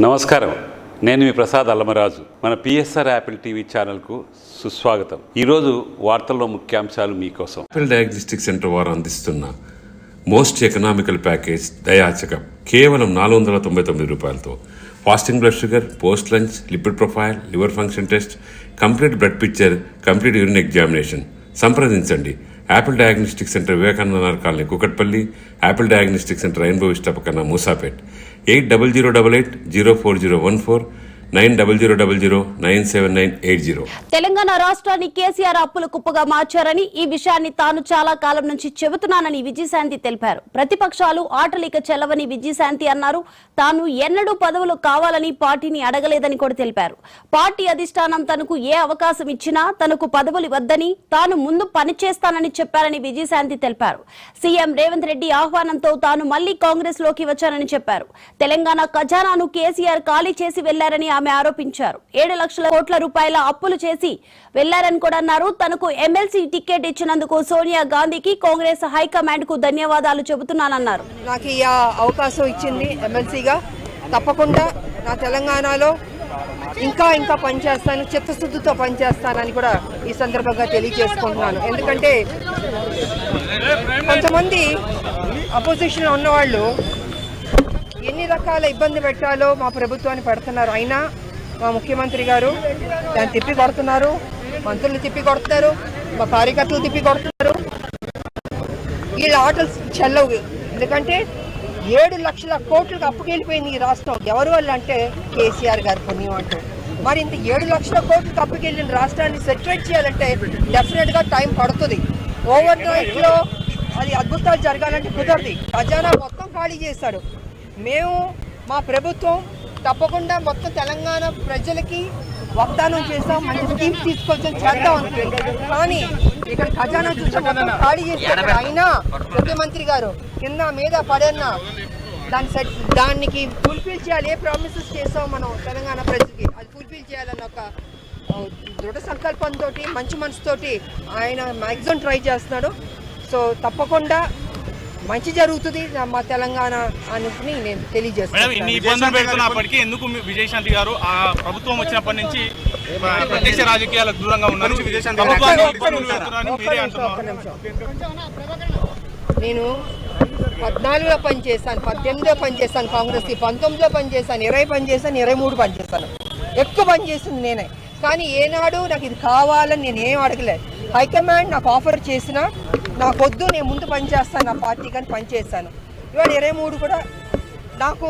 నమస్కారం. నేను మీ ప్రసాద్ అల్లమరాజు. మన పిఎస్ఆర్ యాపిల్ టీవీ ఛానల్కు సుస్వాగతం. ఈరోజు వార్తల్లో ముఖ్యాంశాలు మీకోసం. యాపిల్ డయాగ్నోస్టిక్ సెంటర్ వారు అందిస్తున్న మోస్ట్ ఎకనామికల్ ప్యాకేజ్ దయాచకం కేవలం నాలుగు వందల తొంభై తొమ్మిది రూపాయలతో. Fasting blood sugar post lunch lipid profile liver function test complete blood picture complete urine examination. సంప్రదించండి. Apple diagnostic centre Vivekanandanagar colony Kukatpally Apple diagnostic centre Rainbow Vista పక్కన Moosapet eight double zero double eight zero four zero one four nine double zero double zero nine seven nine eight zero. Telangana రాష్ట్రాన్ని కేసీఆర్ అప్పుల కుప్పగా మార్చారని ఈ విషయాన్ని తాను చాలా కాలం నుంచి చెబుతున్నానని విజయశాంతి తెలిపారు. ప్రతిపక్షాలు ఆటలిక చెల్లవని విజయశాంతి అన్నారు. తాను ఎన్నడూ పదవులు కావాలని పార్టీని అడగలేదని కూడా తెలిపారు. పార్టీ అధిష్టానం తనకు ఏ అవకాశం ఇచ్చినా తనకు పదవులు వద్దని తాను ముందు పనిచేస్తానని చెప్పారని విజయశాంతి తెలిపారు. సీఎం రేవంత్ రెడ్డి ఆహ్వానంతో తాను మళ్ళీ కాంగ్రెస్లోకి వచ్చానని చెప్పారు. తెలంగాణ ఖజానాను కేసీఆర్ ఖాళీ చేసి వెళ్ళారని ఆమె ఆరోపించారు. ఏడు లక్షల కోట్ల రూపాయల అప్పులు చేసి వెళ్ళారని కూడా అన్నారు. తనకు ఎమ్మెల్సీ టికెట్ ఇచ్చినందుకు సోనియా గాంధీకి కాంగ్రెస్ హైకమాండ్కు ధన్యవాదాలు చెబుతున్నానన్నారు. నాకు ఈ అవకాశం ఇచ్చింది ఎమ్మెల్సీగా. తప్పకుండా నా తెలంగాణలో ఇంకా ఇంకా పనిచేస్తాను చిత్తశుద్ధితో పనిచేస్తానని కూడా ఈ సందర్భంగా తెలియజేసుకుంటున్నాను. ఎందుకంటే కొంతమంది అపోజిషన్ ఉన్నవాళ్ళు ఎన్ని రకాల ఇబ్బంది పెట్టాలో మా ప్రభుత్వాన్ని పెడుతున్నారు. అయినా మా ముఖ్యమంత్రి గారు దాన్ని తిప్పి కొడుతున్నారు. మంత్రులు తిప్పి కొడుతున్నారు. మా కార్యకర్తలు తిప్పి కొడుతున్నారు. వీళ్ళ ఆటలు చెల్లవు. ఎందుకంటే ఏడు లక్షల కోట్లకు అప్పుకెళ్ళిపోయింది ఈ రాష్ట్రం. ఎవరు వాళ్ళు అంటే కేసీఆర్ గారు పుణ్యం అంటూ మరి ఇంత ఏడు లక్షల కోట్లకు అప్పుకెళ్ళిన రాష్ట్రాన్ని సెటిలైట్ చేయాలంటే డెఫినెట్గా టైం పడుతుంది. ఓవర్ నైట్లో అది అద్భుతాలు జరగాలంటే కుదరదు. ఖజానా మొత్తం ఖాళీ చేస్తాడు మేము మా ప్రభుత్వం తప్పకుండా మొత్తం తెలంగాణ ప్రజలకి వాగ్దానం చేస్తాం మంచి స్కీమ్స్ తీసుకొచ్చాం చేద్దాం అనుకుంటున్నాం. కానీ ఇక్కడ ఖజానా చూసి ఖాళీ చేశారు అయినా ముఖ్యమంత్రి గారు కింద మీద పడన్నా దాని సెట్ దానికి ఫుల్ఫిల్ చేయాలి ఏ ప్రామిసెస్ చేస్తాం మనం తెలంగాణ ప్రజలకి? అది ఫుల్ఫిల్ చేయాలన్న ఒక దృఢ సంకల్పంతో మంచి మనసుతోటి ఆయన మ్యాక్సిమం ట్రై చేస్తున్నాడు. సో తప్పకుండా మంచి జరుగుతుంది మా తెలంగాణ అని నేను తెలియజేస్తాను ఇబ్బందులు పెడుతున్నప్పటికీ ఎందుకు విజయశాంతి గారు ఆ ప్రభుత్వం వచ్చినప్పటి నుంచి ప్రత్యక్ష రాజకీయాలకు దూరంగా ఉన్నారు? ప్రభుత్వాన్ని ఇబ్బందులు పెడుతున్నారని మీరే అంటున్నారు. నేను పద్నాలుగులో పని చేశాను పద్దెనిమిదిలో పని చేశాను కాంగ్రెస్కి పంతొమ్మిదిలో పని చేశాను ఇరవై పని చేశాను ఇరవై మూడు పని చేశాను. ఎక్కువ పని చేసింది నేనే. కానీ ఏనాడు నాకు ఇది కావాలని నేను ఏం అడగలేదు హైకమాండ్ నాకు ఆఫర్ చేసినా నాకు వద్దు నేను ముందు పని చేస్తాను నా పార్టీ కానీ పని ఇవాళ ఇరవై మూడు కూడా నాకు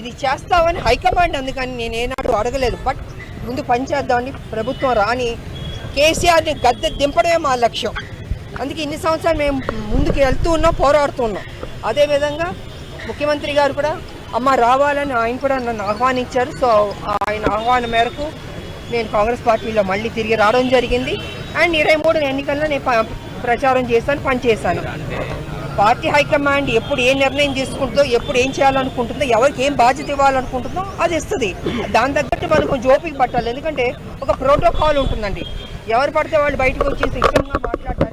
ఇది చేస్తామని హైకమాండ్ అందుకని నేను ఏనాడు అడగలేదు. బట్ ముందు పనిచేద్దామని ప్రభుత్వం రాని కేసీఆర్ని గద్దె దింపడమే మా లక్ష్యం. అందుకే ఇన్ని సంవత్సరాలు మేము ముందుకు వెళ్తూ ఉన్నాం పోరాడుతూ ఉన్నాం. అదేవిధంగా ముఖ్యమంత్రి గారు కూడా అమ్మ రావాలని ఆయన కూడా నన్ను ఆహ్వానించారు. సో ఆయన ఆహ్వానం మేరకు నేను కాంగ్రెస్ పార్టీలో మళ్ళీ తిరిగి రావడం జరిగింది. అండ్ ఇరవై మూడు ఎన్నికల్లో నేను ప్రచారం చేశాను పనిచేశాను పార్టీ హైకమాండ్ ఎప్పుడు ఏ నిర్ణయం తీసుకుంటుందో ఎప్పుడు ఏం చేయాలనుకుంటుందో ఎవరికి ఏం బాధ్యత ఇవ్వాలనుకుంటుందో అది ఇస్తుంది. దాని తగ్గట్టు మనం కొంచెం ఓపిక పట్టాలి. ఎందుకంటే ఒక ప్రోటోకాల్ ఉంటుందండి. ఎవరు పడితే వాళ్ళు బయటకు వచ్చేసి ఇష్టంగా మాట్లాడారు